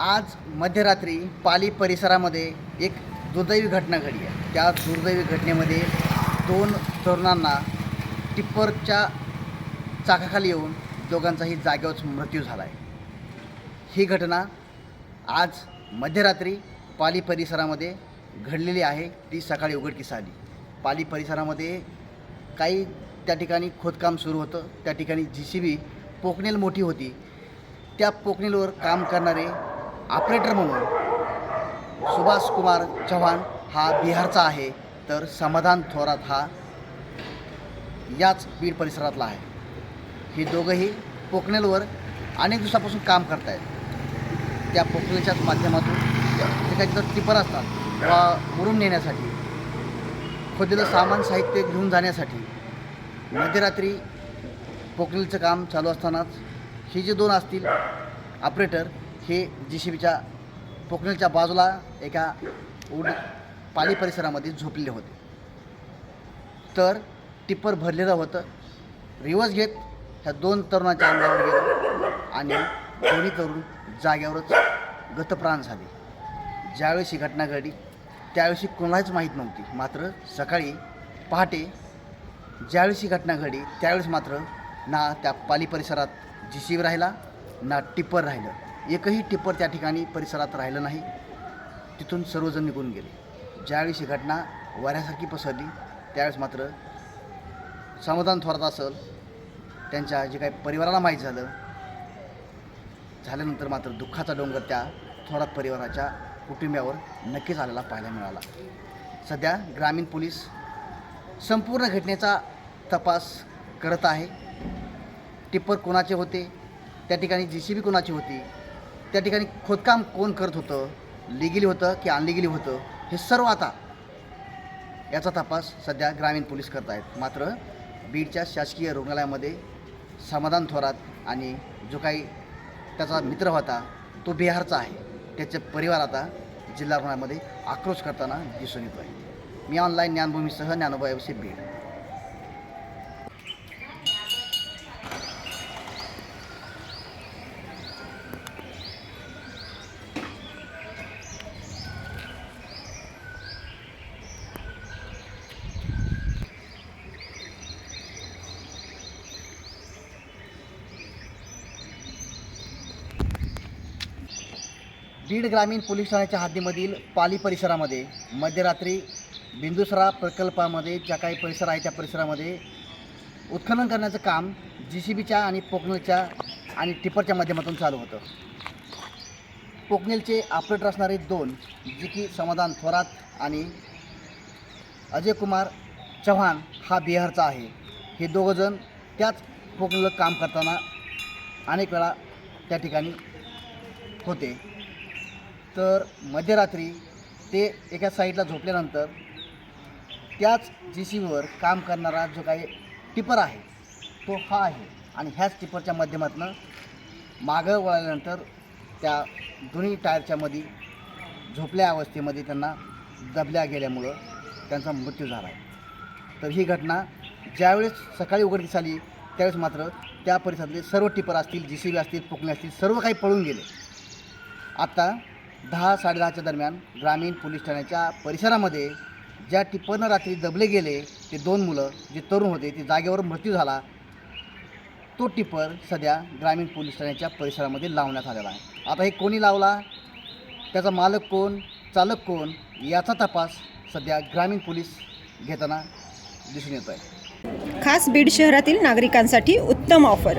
आज मध्यरात्री पाली परिसरामध्ये एक दुर्दैवी घटना घडली आहे. त्या दुर्दैवी घटनेमध्ये दोन तरुणांना टिप्परच्या चाकाखाली येऊन दोघांचाही जागेवरच मृत्यू झाला आहे. ही घटना आज मध्यरात्री पाली परिसरामध्ये घडलेली आहे. ती सकाळी उघडकीस आली. पाली परिसरामध्ये काही त्या ठिकाणी खोदकाम सुरू होतं. त्या ठिकाणी जी सी बी पोकनेल मोठी होती. त्या पोकनेलवर काम करणारे ऑपरेटर म्हणून. सुभाष कुमार चव्हाण हा बिहारचा आहे तर समाधान थोरात हा याच बीड परिसरातला आहे. हे दोघंही पोकनेलवर अनेक दिवसापासून काम करत आहेत त्या पोकनेलच्याच माध्यमातून जे काही तर टिपर असतात किंवा मुरून नेण्यासाठी खोदलेलं सामान साहित्य घेऊन जाण्यासाठी. मध्यरात्री पोकनेलचं काम चालू असतानाच ही जे दोन असतील ऑपरेटर हे जी सी बीच्या पोकनेलच्या बाजूला एका उड पाली परिसरामध्ये झोपलेले होते. तर टिप्पर भरलेलं होतं. रिवर्स घेत ह्या दोन तरुणाच्या अंगावर गेलं आणि दोन्ही तरुण जाग्यावरच गतप्राण झाले. ज्यावेळेस ही घटना घडली त्यावेळेस कोणालाच माहीत नव्हती. मात्र सकाळी पहाटे ज्यावेळेस ही घटना घडली त्यावेळेस मात्र ना त्या पाली परिसरात जी सी राहिला ना टिप्पर राहिलं. एकही टिप्पर त्या ठिकाणी परिसरात राहिलं नाही. तिथून सर्वजण निघून गेले. ज्यावेळेस ही घटना वाऱ्यासारखी पसरली त्यावेळेस मात्र समाधान थोरात असेल त्यांच्या जे काही परिवाराला माहीत झालं झाल्यानंतर मात्र दुःखाचा डोंगर त्या थोरात परिवाराच्या कुटुंबियावर नक्कीच आलेला पाहायला मिळाला. सध्या ग्रामीण पोलीस संपूर्ण घटनेचा तपास करत आहे. टिप्पर कोणाचे होते? त्या ठिकाणी जी सी बी कोणाची होती? त्या ठिकाणी खोदकाम कोण करत होतं? लिगली होतं की अनलिगली होतं? हे सर्व आता याचा तपास सध्या ग्रामीण पोलीस करत आहेत. मात्र बीडच्या शासकीय रुग्णालयामध्ये समाधान थोरात आणि जो काही त्याचा मित्र होता तो बिहारचा आहे. त्याचे परिवार आता जिल्हा रुग्णालयामध्ये आक्रोश करताना दिसून येतो आहे मी ऑनलाईन ज्ञानभूमीसह ज्ञानोबाविषयी बीड. बीड ग्रामीण पोलीस ठाण्याच्या हद्दीमधील पाली परिसरामध्ये मध्यरात्री बिंदुसरा प्रकल्पामध्ये ज्या काही परिसर आहे त्या परिसरामध्ये उत्खनन करण्याचं काम जी सी बीच्या आणि पोकनेलच्या आणि टिपरच्या माध्यमातून चालू होतं. पोकनेलचे ऑपरेटर असणारे दोन जे की समाधान थोरात आणि अजय कुमार चव्हाण हा बिहारचा आहे. हे दोघंजण त्याच पोकनेलं काम करताना अनेक वेळा त्या ठिकाणी होते. तर मध्यरात्री ते एका साईडला झोपल्यानंतर त्याच जी सी बीवर काम करणारा जो काही टिपर आहे तो हा आहे. आणि ह्याच टिपरच्या माध्यमातून मागं वळल्यानंतर त्या दोन्ही टायरच्या मध्ये झोपल्या अवस्थेमध्ये त्यांना दबल्या गेल्यामुळं त्यांचा मृत्यू झाला. आहे तर ही घटना ज्यावेळेस सकाळी उघडकीस आली त्यावेळेस मात्र त्या परिसरातले सर्व टिपर असतील जी सी बी असतील पुकणे असतील सर्व काही पळून गेले. आता दहा साडेदहाच्या दरम्यान ग्रामीण पोलीस ठाण्याच्या परिसरामध्ये ज्या टिप्परनं रात्री दबले गेले ते दोन मुलं जे तरुण होते ते जागेवर मृत्यू झाला तो टिपर सध्या ग्रामीण पोलीस ठाण्याच्या परिसरामध्ये लावण्यात आलेला आहे. आता हे कोणी लावला? त्याचा मालक कोण? चालक कोण? याचा तपास सध्या ग्रामीण पोलीस घेताना दिसून येतो आहे खास बीड शहरातील नागरिकांसाठी उत्तम ऑफर.